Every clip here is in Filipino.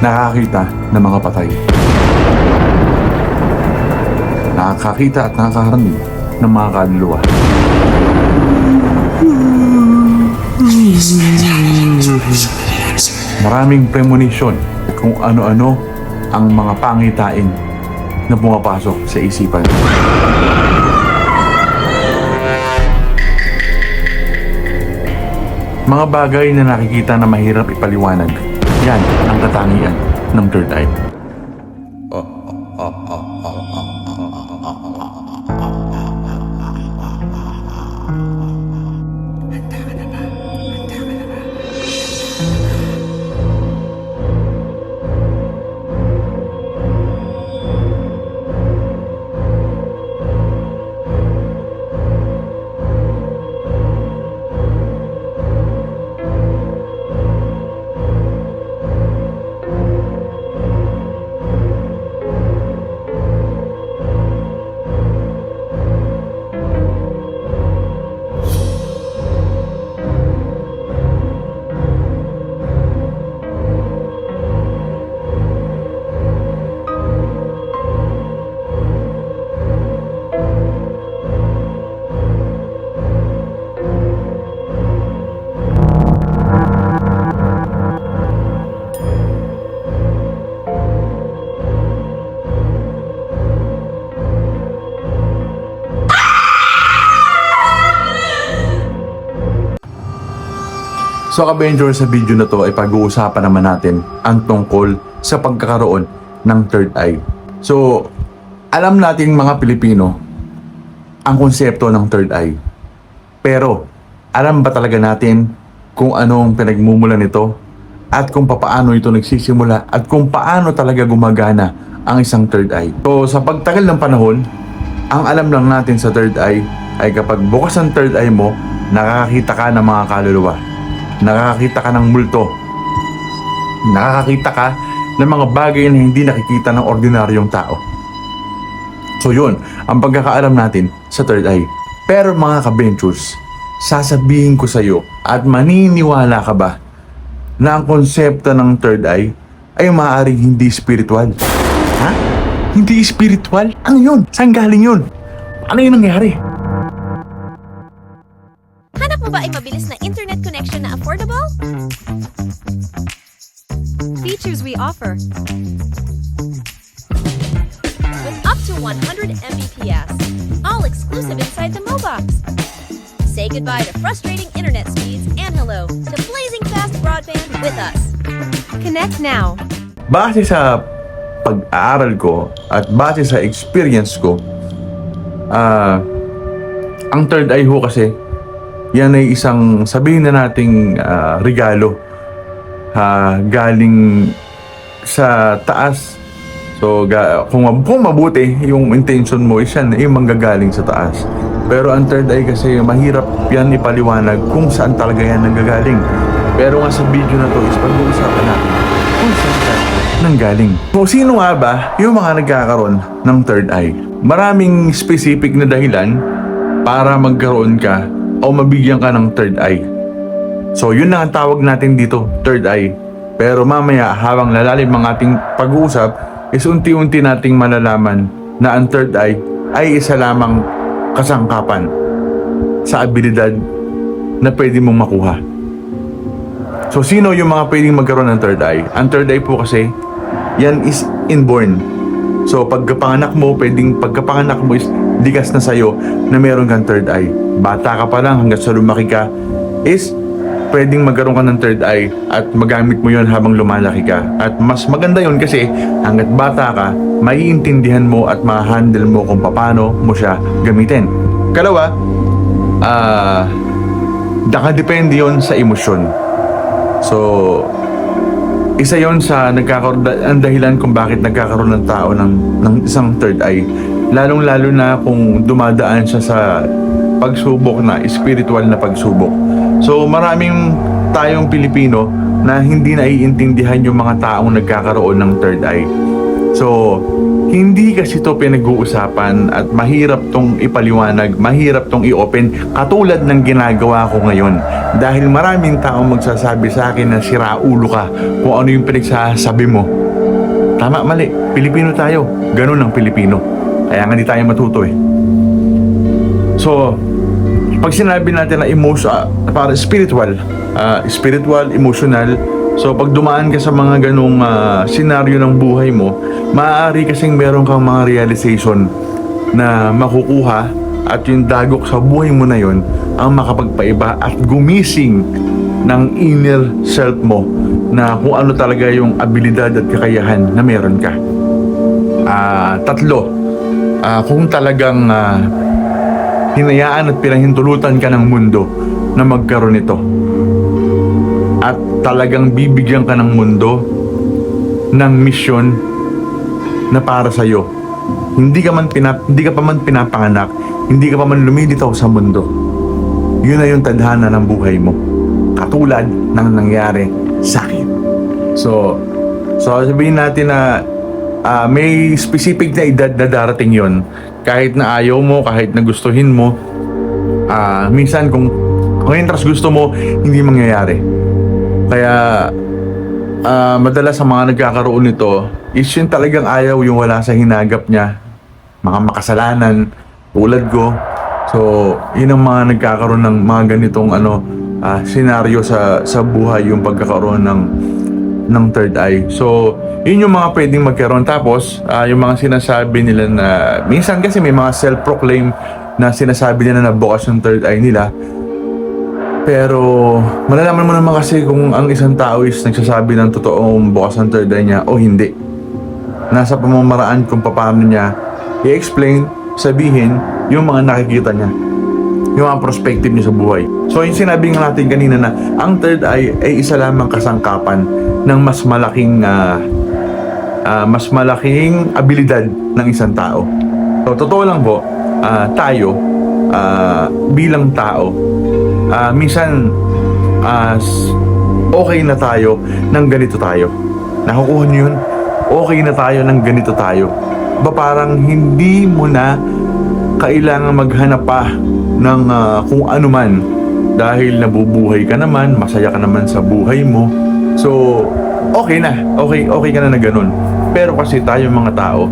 nakakita ng mga patay. Nakakakita at nakakarinig ng mga kaluluwa. Maraming premonition kung ano-ano ang mga pangitain na pumapasok sa isipan. Mga bagay na nakikita na mahirap ipaliwanag. Yan ang katangian ng third eye. So ka-Avengers, sa video na to ay pag-uusapan naman natin ang tungkol sa pagkakaroon ng third eye. So, alam natin mga Pilipino ang konsepto ng third eye. Pero, alam ba talaga natin kung anong pinagmumulan nito at kung paano ito nagsisimula at kung paano talaga gumagana ang isang third eye. So, sa pagtagal ng panahon, ang alam lang natin sa third eye ay kapag bukas ang third eye mo, nakakakita ka ng mga kaluluwa nakakakita ka ng multo. Nakakakita ka ng mga bagay na hindi nakikita ng ordinaryong tao. So yun, ang pagkakaalam natin sa third eye. Pero mga kabentures, sasabihin ko sa iyo at maniniwala ka ba na ang konsepto ng third eye ay maaaring hindi spiritual? Ha? Hindi spiritual? Ano yun? Saan galing yun? Ano yung nangyari? Features we offer. With up to 100 Mbps. All exclusive inside the Mobox. Say goodbye to frustrating internet speeds and hello to blazing fast broadband with us. Connect now. base sa pag-aaral ko at base sa experience ko, ah, ang third eye ho kasi, yan ay isang sabihin na nating ah, regalo ha, galing sa taas. So, ga, kung, kung mabuti, yung intention mo is yan, yung manggagaling sa taas. Pero ang third eye kasi, mahirap yan ipaliwanag kung saan talaga yan nanggagaling. Pero nga sa video na to is pag-uusapan natin kung saan nanggaling. So, sino nga ba yung mga nagkakaroon ng third eye? Maraming specific na dahilan para magkaroon ka o mabigyan ka ng third eye. So, yun na ang tawag natin dito, third eye. Pero mamaya, habang lalalim ang ating pag-uusap, is unti-unti nating malalaman na ang third eye ay isa lamang kasangkapan sa abilidad na pwede mong makuha. So, sino yung mga pwedeng magkaroon ng third eye? Ang third eye po kasi, yan is inborn. So, pagkapanganak mo, pwedeng pagkapanganak mo is likas na sa'yo na meron kang third eye. Bata ka pa lang hanggang sa lumaki ka, is pwedeng magkaroon ka ng third eye at magamit mo yon habang lumalaki ka. At mas maganda yon kasi hanggat bata ka, maiintindihan mo at ma-handle mo kung paano mo siya gamitin. Kalawa, ah, nakadepende yon sa emosyon. So, isa yon sa nagkakaroon ang dahilan kung bakit nagkakaroon ng tao ng, ng isang third eye. Lalong-lalo na kung dumadaan siya sa pagsubok na spiritual na pagsubok. So maraming tayong Pilipino na hindi naiintindihan yung mga taong nagkakaroon ng third eye. So, hindi kasi to pinag-uusapan at mahirap tong ipaliwanag, mahirap tong i-open katulad ng ginagawa ko ngayon. Dahil maraming taong magsasabi sa akin na sira ulo ka kung ano yung pinagsasabi mo. Tama, mali. Pilipino tayo. Ganun ang Pilipino. Kaya nga di tayo matuto eh. So, pag sinabi natin na emotion, ah, para spiritual, ah, spiritual, emotional, so pag dumaan ka sa mga ganong ah, senaryo ng buhay mo, maaari kasing meron kang mga realization na makukuha at yung dagok sa buhay mo na yon ang makapagpaiba at gumising ng inner self mo na kung ano talaga yung abilidad at kakayahan na meron ka. Ah, tatlo, ah, kung talagang ah, hinayaan at pinahintulutan ka ng mundo na magkaroon nito. At talagang bibigyan ka ng mundo ng misyon na para sa iyo. Hindi ka man pinap hindi ka pa man pinapanganak, hindi ka pa man lumilitaw sa mundo. Yun na yung tadhana ng buhay mo. Katulad ng nangyari sa akin. So, so sabihin natin na ah, may specific na edad na darating yon kahit na ayaw mo, kahit na gustuhin mo, ah minsan kung, kung interest gusto mo, hindi mangyayari. Kaya, ah madalas sa mga nagkakaroon nito, is yun talagang ayaw yung wala sa hinagap niya. Mga makasalanan, tulad ko. So, yun ang mga nagkakaroon ng mga ganitong ano, ah senaryo sa, sa buhay, yung pagkakaroon ng ng third eye. So, yun yung mga pwedeng magkaroon. Tapos, ah, yung mga sinasabi nila na, minsan kasi may mga self-proclaim na sinasabi nila na bukas yung third eye nila. Pero, malalaman mo naman kasi kung ang isang tao is nagsasabi ng totoong bukas ang third eye niya o hindi. Nasa pamamaraan kung paano niya i-explain, sabihin, yung mga nakikita niya yung mga perspective niya sa buhay. So, yung sinabi nga natin kanina na ang third eye ay isa lamang kasangkapan ng mas malaking ah, ah, mas malaking abilidad ng isang tao. So, totoo lang po, ah, tayo ah, bilang tao, ah, minsan s- okay na tayo ng ganito tayo. Nakukuha niyo yun? Okay na tayo ng ganito tayo. Ba parang hindi mo na kailangan maghanap pa ng ah, kung ano man dahil nabubuhay ka naman, masaya ka naman sa buhay mo. So, okay na. Okay, okay ka na na ganun. Pero kasi tayo mga tao,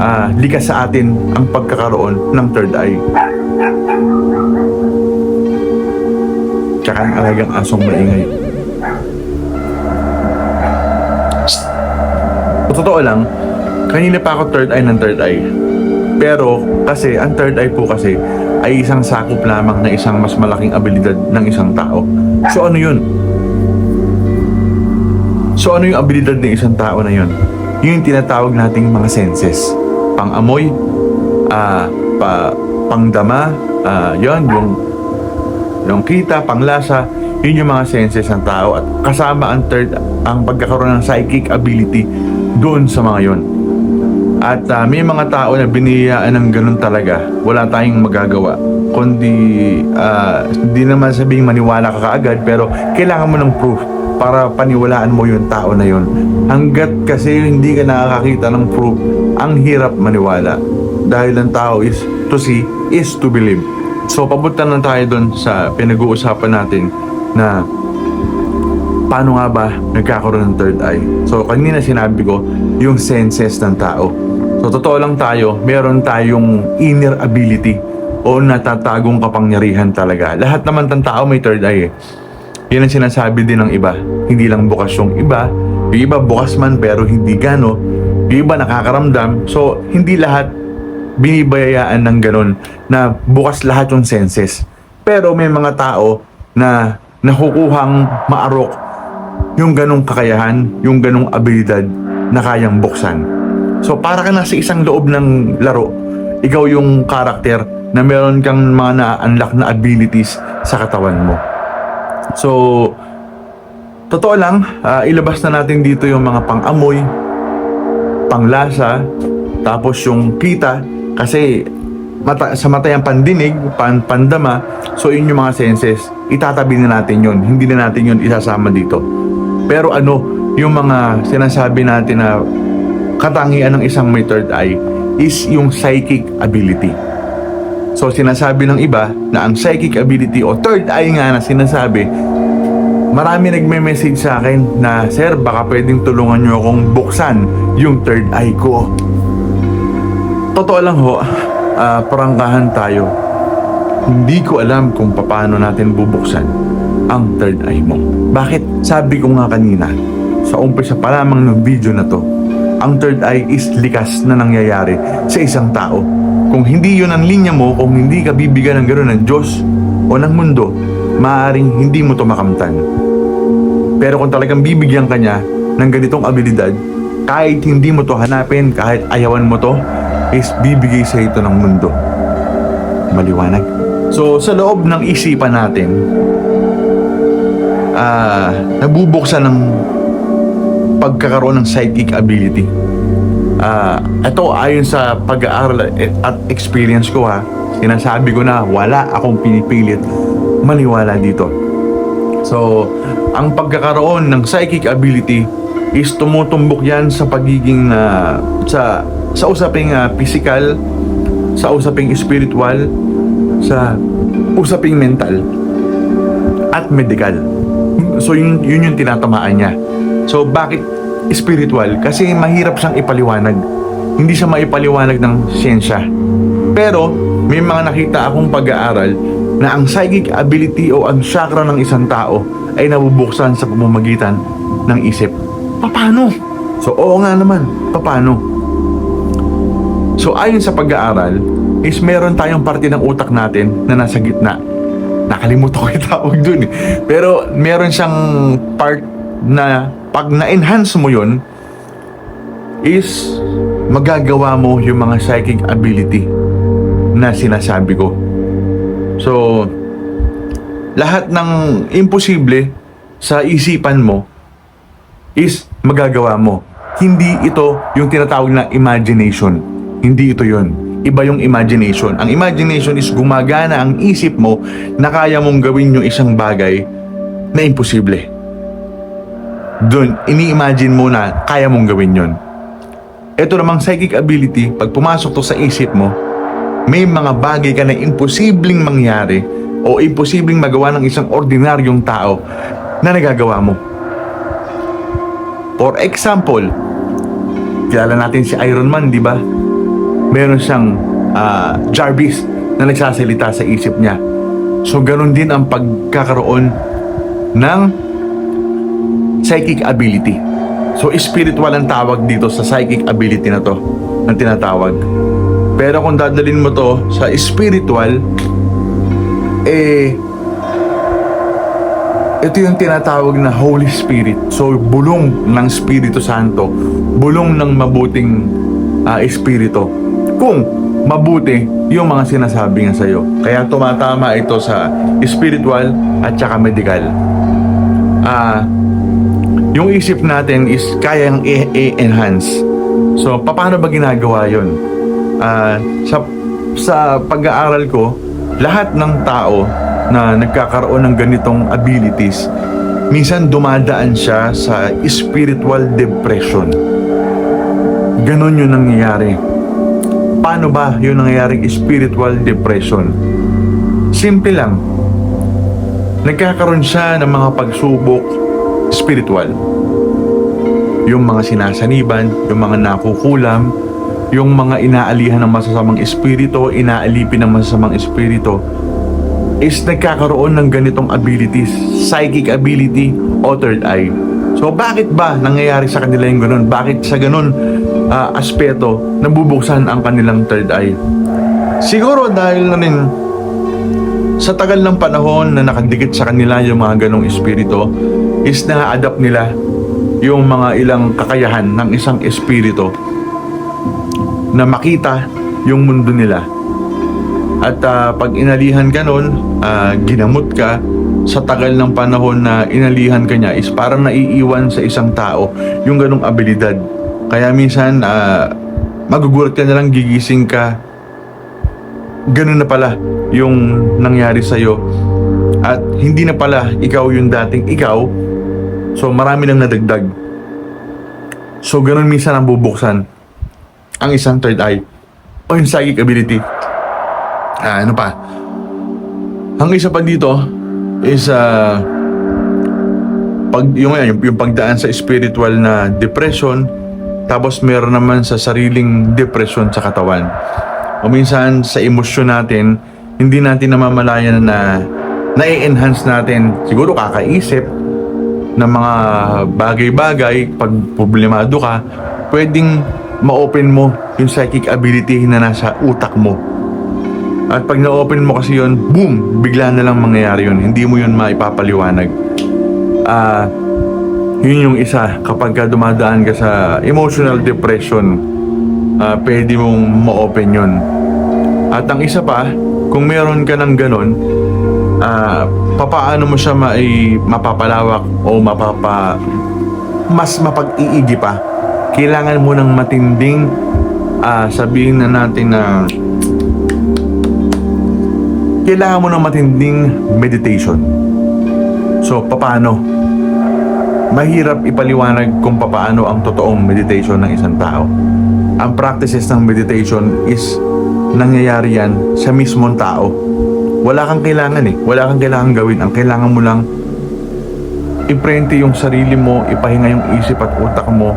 ah, likas sa atin ang pagkakaroon ng third eye. Tsaka ang alagang asong maingay. Totoo lang, kanina pa ako third eye ng third eye. Pero kasi ang third eye po kasi ay isang sakop lamang na isang mas malaking abilidad ng isang tao. So ano yun? So ano yung abilidad ng isang tao na yun? Yun yung tinatawag nating mga senses. Pang-amoy, ah, pa, pangdama, ah, yun, yung, yung kita, panglasa, yun yung mga senses ng tao at kasama ang third, ang pagkakaroon ng psychic ability doon sa mga yon. At ah, may mga tao na biniyaan ng ganun talaga. Wala tayong magagawa. Kundi, hindi naman sabing maniwala ka kaagad, pero kailangan mo ng proof para paniwalaan mo yung tao na yun. Hanggat kasi hindi ka nakakakita ng proof, ang hirap maniwala. Dahil ang tao is to see, is to believe. So, papunta na tayo doon sa pinag-uusapan natin na paano nga ba nagkakaroon ng third eye? So, kanina sinabi ko, yung senses ng tao. So, totoo lang tayo, meron tayong inner ability o natatagong kapangyarihan talaga. Lahat naman ng tao may third eye eh. Yan ang sinasabi din ng iba. Hindi lang bukas yung iba. Yung iba bukas man pero hindi gano. Yung iba nakakaramdam. So, hindi lahat binibayaan ng ganun na bukas lahat yung senses. Pero may mga tao na nakukuhang maarok yung ganong kakayahan, yung ganong abilidad na kayang buksan. So para ka nasa isang loob ng laro, ikaw yung karakter na meron kang mga na-unlock na abilities sa katawan mo. So, totoo lang, ah, ilabas na natin dito yung mga pang-amoy, panglasa, tapos yung kita, kasi mata, sa mata yung pandinig, pan, pandama, so yun yung mga senses. Itatabi na natin yun, hindi na natin yun isasama dito. Pero ano, yung mga sinasabi natin na katangian ng isang may third eye is yung psychic ability. So sinasabi ng iba na ang psychic ability o third eye nga na sinasabi, marami nagme-message sa akin na, Sir, baka pwedeng tulungan nyo akong buksan yung third eye ko. Totoo lang ho, ah, prangkahan tayo. Hindi ko alam kung paano natin bubuksan ang third eye mo. Bakit? Sabi ko nga kanina, sa umpisa pa lamang ng video na to, ang third eye is likas na nangyayari sa isang tao. Kung hindi yun ang linya mo, kung hindi ka bibigyan ng gano'n ng Diyos o ng mundo, maaaring hindi mo to makamtan. Pero kung talagang bibigyan ka niya ng ganitong abilidad, kahit hindi mo to hanapin, kahit ayawan mo to, is bibigay sa ito ng mundo. Maliwanag. So, sa loob ng isipan natin, ah, nabubuksan ng pagkakaroon ng psychic ability. Ah, ito ayon sa pag-aaral at experience ko ha, sinasabi ko na wala akong pinipilit maniwala dito. So, ang pagkakaroon ng psychic ability is tumutumbok yan sa pagiging ah, sa sa usaping ah, physical, sa usaping spiritual, sa usaping mental at medical. So yun, yun yung tinatamaan niya. So bakit spiritual? Kasi mahirap siyang ipaliwanag. Hindi siya maipaliwanag ng siyensya. Pero may mga nakita akong pag-aaral na ang psychic ability o ang chakra ng isang tao ay nabubuksan sa pamamagitan ng isip. Paano? So oo nga naman, paano? So ayon sa pag-aaral, is meron tayong parte ng utak natin na nasa gitna. Nakalimutan ko yung tawag dun eh. Pero meron siyang part na pag na-enhance mo yun, is magagawa mo yung mga psychic ability na sinasabi ko. So, lahat ng imposible sa isipan mo is magagawa mo. Hindi ito yung tinatawag na imagination. Hindi ito yon. Iba yung imagination. Ang imagination is gumagana ang isip mo na kaya mong gawin yung isang bagay na imposible. Doon, ini-imagine mo na kaya mong gawin yon. Ito namang psychic ability, pag pumasok to sa isip mo, may mga bagay ka na imposibleng mangyari o imposibleng magawa ng isang ordinaryong tao na nagagawa mo. For example, kilala natin si Iron Man, di ba? Meron siyang ah, Jarvis na nagsasalita sa isip niya. So, ganun din ang pagkakaroon ng psychic ability. So, spiritual ang tawag dito sa psychic ability na to, ang tinatawag. Pero kung dadalin mo to sa spiritual, eh, ito yung tinatawag na Holy Spirit. So, bulong ng Espiritu Santo. Bulong ng mabuting ah, Espiritu. Kung mabuti yung mga sinasabi nga sa'yo. Kaya tumatama ito sa spiritual at saka medical. Ah, yung isip natin is kayang i- i-enhance. So, paano ba ginagawa yon? Ah, sa, sa pag-aaral ko, lahat ng tao na nagkakaroon ng ganitong abilities, minsan dumadaan siya sa spiritual depression. Ganon yung nangyayari. Paano ba yung nangyayaring spiritual depression? Simple lang. Nagkakaroon siya ng mga pagsubok spiritual. Yung mga sinasaniban, yung mga nakukulam, yung mga inaalihan ng masasamang espiritu, inaalipin ng masasamang espiritu, is nagkakaroon ng ganitong abilities, psychic ability o third eye. So bakit ba nangyayari sa kanila yung ganun? Bakit sa ganun ah, aspeto nabubuksan ang kanilang third eye? Siguro dahil na rin sa tagal ng panahon na nakadikit sa kanila yung mga ganong espiritu is na-adapt nila yung mga ilang kakayahan ng isang espiritu na makita yung mundo nila. At ah, pag inalihan ka nun, ah, ginamot ka, sa tagal ng panahon na inalihan ka niya is parang naiiwan sa isang tao yung ganong abilidad. Kaya minsan, ah, magugulat ka na lang, gigising ka, ganun na pala yung nangyari sa'yo. At hindi na pala ikaw yung dating ikaw, so marami nang nadagdag. So, ganun minsan ang bubuksan ang isang third eye o yung psychic ability. Ah, ano pa? Ang isa pa dito is ah, pag yung, yung, yung pagdaan sa spiritual na depression tapos meron naman sa sariling depression sa katawan. O minsan sa emosyon natin, hindi natin namamalayan na na-enhance natin siguro kakaisip ng mga bagay-bagay pag problemado ka, pwedeng ma-open mo yung psychic ability na nasa utak mo. At pag na-open mo kasi yun, boom! Bigla na lang mangyayari yun. Hindi mo yun maipapaliwanag. Ah, yun yung isa. Kapag ka dumadaan ka sa emotional depression, ah, pwede mong ma-open yun. At ang isa pa, kung meron ka ng ganon, ah, papaano mo siya mai, mapapalawak o mapapa mas mapag-iigi pa. Kailangan mo ng matinding ah, sabihin na natin na kailangan mo ng matinding meditation. So, paano? Mahirap ipaliwanag kung paano ang totoong meditation ng isang tao. Ang practices ng meditation is nangyayari yan sa mismong tao. Wala kang kailangan eh. Wala kang kailangan gawin. Ang kailangan mo lang iprente yung sarili mo, ipahinga yung isip at utak mo,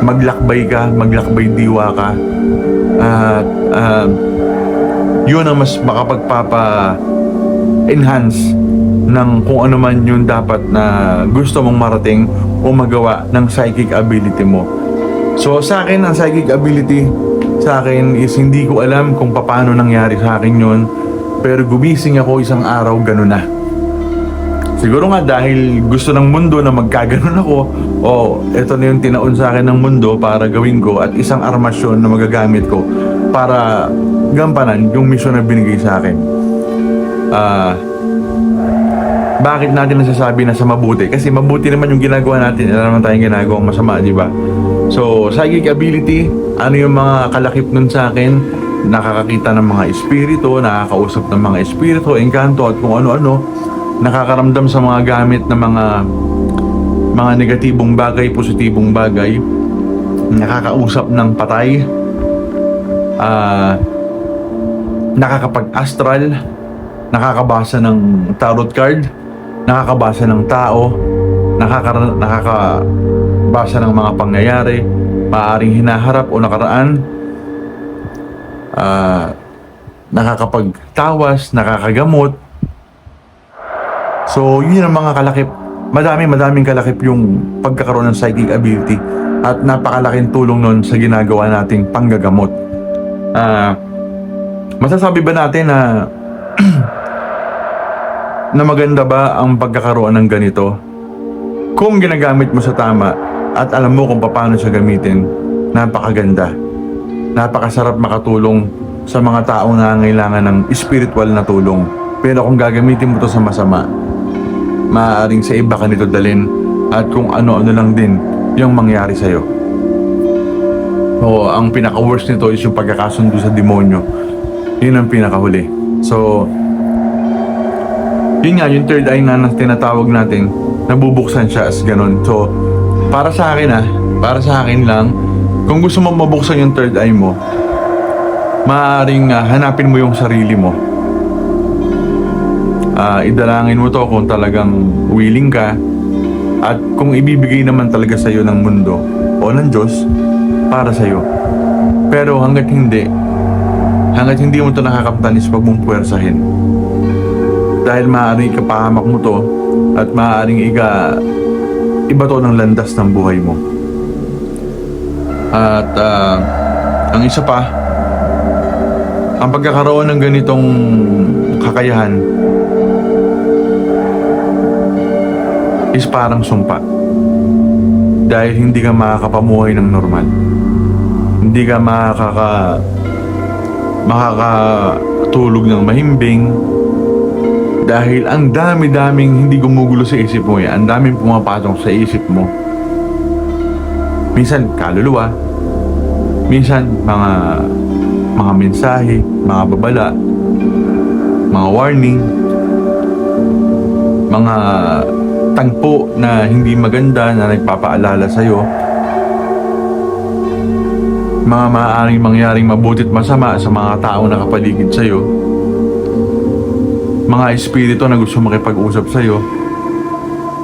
maglakbay ka, maglakbay diwa ka, at ah, yun ang mas makapagpapa-enhance ng kung ano man yun dapat na gusto mong marating o magawa ng psychic ability mo. So sa akin, ang psychic ability sa akin is hindi ko alam kung paano nangyari sa akin yun. Pero gumising ako isang araw, gano'n na. Siguro nga dahil gusto ng mundo na magkaganon ako, o eto na yung tinaon sa akin ng mundo para gawin ko at isang armasyon na magagamit ko para gampanan yung mission na binigay sa akin. Ah, bakit natin nasasabi na sa mabuti? Kasi mabuti naman yung ginagawa natin. Wala naman tayong ginagawang masama, di ba? So, psychic ability, ano yung mga kalakip nun sa akin? Nakakakita ng mga espiritu, nakakausap ng mga espiritu, engkanto at kung ano-ano. Nakakaramdam sa mga gamit ng mga mga negatibong bagay, positibong bagay. Nakakausap ng patay. Ah, nakakapag-astral, nakakabasa ng tarot card, nakakabasa ng tao, nakaka nakakabasa ng mga pangyayari, maaaring hinaharap o nakaraan, ah, nakakapagtawas, nakakagamot. So, yun ang mga kalakip. Madami, madaming kalakip yung pagkakaroon ng psychic ability at napakalaking tulong nun sa ginagawa nating panggagamot. Ah, masasabi ba natin na na maganda ba ang pagkakaroon ng ganito? Kung ginagamit mo sa tama at alam mo kung paano siya gamitin, napakaganda. Napakasarap makatulong sa mga taong nangangailangan ng spiritual na tulong. Pero kung gagamitin mo to sa masama, maaaring sa iba ka nito dalin at kung ano-ano lang din yung mangyari sa'yo. Oo, ang pinaka-worst nito is yung pagkakasundo sa demonyo. Yun ang pinakahuli. So, yun nga, yung third eye nga na tinatawag natin, nabubuksan siya as ganun. So, para sa akin ah, para sa akin lang, kung gusto mo mabuksan yung third eye mo, maaaring ah, hanapin mo yung sarili mo. Ah, idalangin mo to kung talagang willing ka at kung ibibigay naman talaga sa iyo ng mundo o ng Diyos para sa iyo. Pero hanggat hindi, hanggat hindi mo to nakakaptan is wag mong puwersahin. Dahil maaaring ikapahamak mo to at maaaring iga iba to ng landas ng buhay mo. At ah, ang isa pa, ang pagkakaroon ng ganitong kakayahan is parang sumpa. Dahil hindi ka makakapamuhay ng normal. Hindi ka makaka makakatulog ng mahimbing dahil ang dami-daming hindi gumugulo sa isip mo eh. Ang daming pumapasok sa isip mo. Minsan kaluluwa, minsan mga mga mensahe, mga babala, mga warning, mga tagpo na hindi maganda na nagpapaalala sa'yo mga maaaring mangyaring mabutit masama sa mga taong nakapaligid sa'yo. Mga espiritu na gusto makipag-usap sa'yo.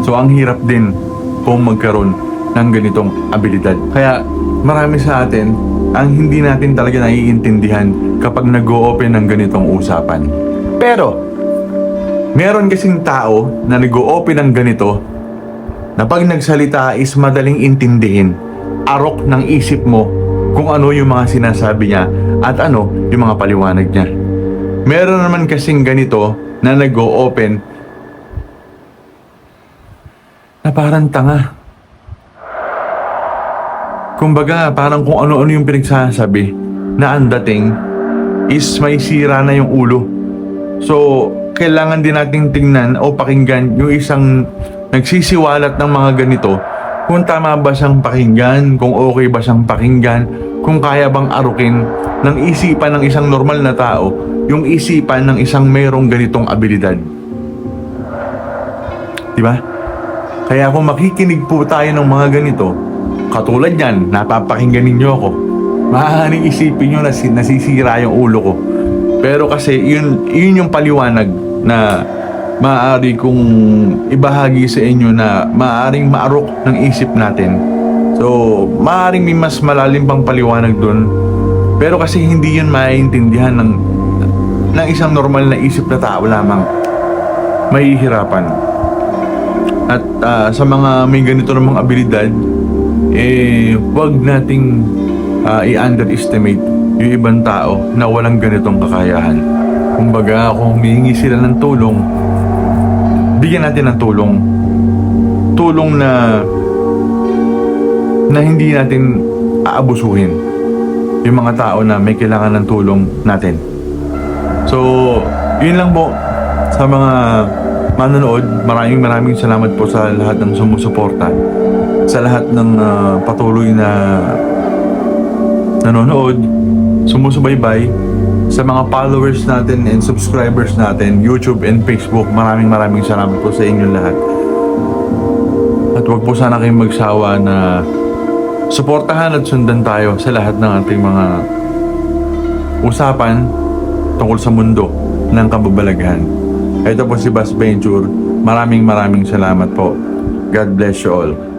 So ang hirap din kung magkaroon ng ganitong abilidad. Kaya marami sa atin ang hindi natin talaga naiintindihan kapag nag-o-open ng ganitong usapan. Pero, meron kasing tao na nag-o-open ng ganito na pag nagsalita is madaling intindihin. Arok ng isip mo kung ano yung mga sinasabi niya at ano yung mga paliwanag niya. Meron naman kasing ganito na nag-o-open na parang tanga. Kumbaga, parang kung ano-ano yung pinagsasabi na ang dating is may sira na yung ulo. So, kailangan din nating tingnan o pakinggan yung isang nagsisiwalat ng mga ganito kung tama ba siyang pakinggan, kung okay ba siyang pakinggan, kung kaya bang arukin ng isipan ng isang normal na tao yung isipan ng isang mayroong ganitong abilidad. Di ba? Kaya kung makikinig po tayo ng mga ganito, katulad yan, napapakinggan ninyo ako, maaaring isipin nyo na si- nasisira yung ulo ko. Pero kasi yun, yun yung paliwanag na maaari kong ibahagi sa inyo na maaaring maarok ng isip natin. So, maaaring may mas malalim pang paliwanag dun. Pero kasi hindi yun maiintindihan ng, ng isang normal na isip na tao lamang. Mahihirapan. At ah, sa mga may ganito namang abilidad, eh, wag nating ah, i-underestimate yung ibang tao na walang ganitong kakayahan. Kumbaga, kung humihingi sila ng tulong, bigyan natin ng tulong. Tulong na na hindi natin aabusuhin yung mga tao na may kailangan ng tulong natin. So, yun lang po sa mga manonood. Maraming maraming salamat po sa lahat ng sumusuporta. Sa lahat ng ah, patuloy na nanonood, sumusubaybay. Sa mga followers natin and subscribers natin, YouTube and Facebook, maraming maraming salamat po sa inyong lahat. At wag po sana kayong magsawa na suportahan at sundan tayo sa lahat ng ating mga usapan tungkol sa mundo ng kababalaghan. Ito po si Bas Venture. Maraming maraming salamat po. God bless you all.